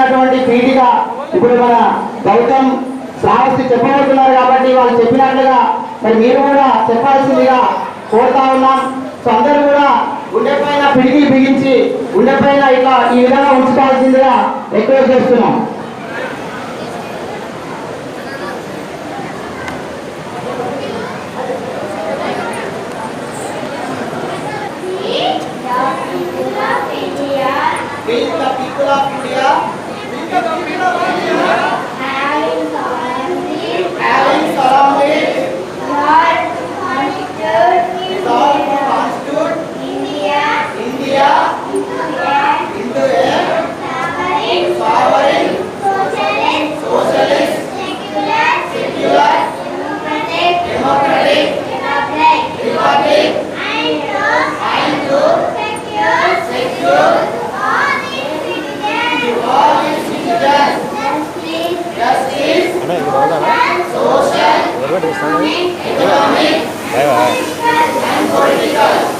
చేసినటువంటి పీఠిక ఇప్పుడు మన గౌతమ్ శ్రావస్తి చెప్పబోతున్నారు కాబట్టి వాళ్ళు చెప్పినట్లుగా మరి మీరు కూడా చెప్పాల్సిందిగా కోరుతా ఉన్నాం సో అందరూ కూడా గుండెపైన పిడికి బిగించి గుండెపైన ఇట్లా ఈ విధంగా ఉంచుకోవాల్సిందిగా రిక్వెస్ట్ చేస్తున్నాం Yeah. Cultural, social, economic, and political.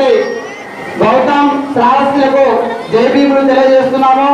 ఉన్నటువంటి గౌతమ్ శ్రావస్తులకు జయభీములు తెలియజేస్తున్నాము.